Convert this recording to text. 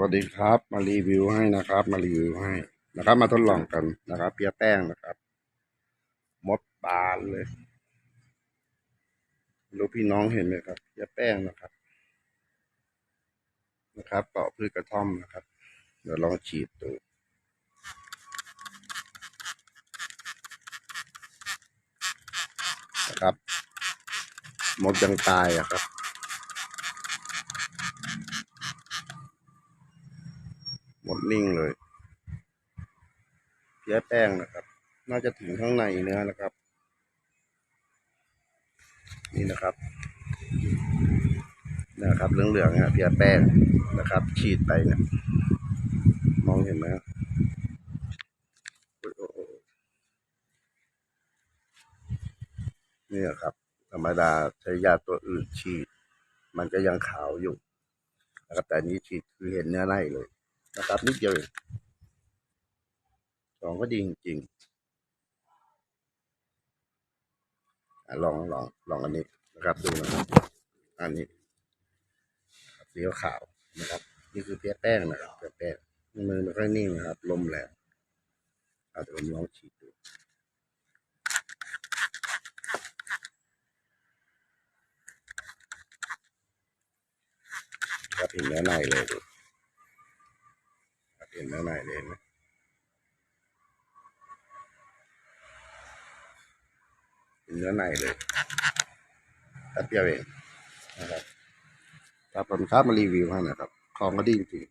วัสดีครับ มารีวิวให้นะครับ มารีวิวให้นะครับ มาทดลองกันนะครับ เปียแป้งนะครับมดบานเลยรู้พี่น้องเห็นไหมครับเปียแป้งนะครับ นะครับเกาะพืชกระท่อมนะครับ เดี๋ยวลองฉีดดูนะครับมดยังตายอะครับ หมดนิ่งเลยเพี้ยแป้งนะครับ น่าจะถึงข้างในเนื้อนะครับ นี่นะครับนะครับเหลืองๆนะเพี้ยแป้งนะครับ ฉีดไปเนี่ยมองเห็นไหมนี่ครับ ธรรมดาใช้ยาตัวอื่นฉีด มันก็ยังขาวอยู่นะครับแต่นนี้ฉีดคือเห็นเนื้อในเลย นะครับนิดเดียวเองลองก็ดีจริงๆลองลองลองอันนี้นะครับดูนะครับ อันนี้ครับสีขาวนะครับ นี่คือเพี้ยแป้งนะครับเพี้ยแป้งมือไม่ค่อยนิ่งนะครับ ลมแรงเอาเดี๋ยวผมลองฉีดดูครับเห็นเนื้อในเลยดู ครับเห็นเนื้อในเลยเห็นไหมเนื้อในเลยแป๊บเดียวเองนะครับครับผมครับมารีวิวให้นะครับ ของก็ดีจริง